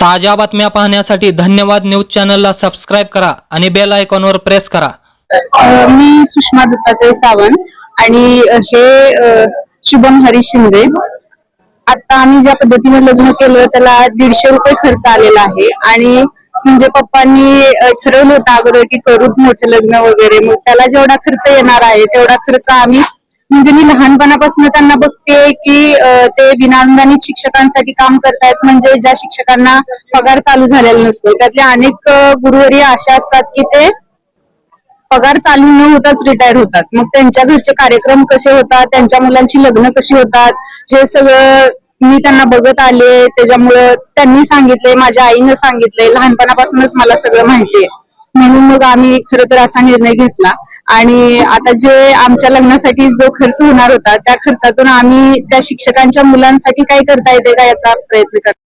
ताज्या बातम्या पाहण्यासाठी धन्यवाद न्यूज चॅनलला सबस्क्राईब करा आणि बेल आयकॉनवर प्रेस करा. मी सुषमा दत्तात्रय सावंत आणि हे शुभम हरी शिंदे. आता आम्ही ज्या पद्धतीने लग्न केलं त्याला दीडशे रुपये खर्च आलेला आहे. आणि म्हणजे पप्पांनी ठरवलं होतं अगोदर की करूच मोठं लग्न वगैरे. मग त्याला जेवढा खर्च येणार आहे तेवढा खर्च आम्ही म्हणजे मी लहानपणापासून त्यांना बघते की ते विनाअनुदानित शिक्षकांसाठी काम करतायत. म्हणजे ज्या शिक्षकांना पगार चालू झालेला नसतो त्यातले अनेक गुरुवरी अशा असतात की ते पगार चालू न होताच रिटायर होतात. मग त्यांच्या घरचे कार्यक्रम कसे होतात? त्यांच्या मुलांची लग्न कशी होतात? हे सगळं मी त्यांना बघत आले. त्याच्यामुळं त्यांनी सांगितले माझ्या आईनं सांगितले लहानपणापासूनच मला सगळं माहितीये. म्हणून मग आम्ही खरं तर असा निर्णय घेतला. आणि आता जे आमच्या लग्नासाठी जो खर्च होणार होता त्या खर्चातून आम्ही त्या शिक्षकांच्या मुलांसाठी काय करता येते का याचा प्रयत्न करतो?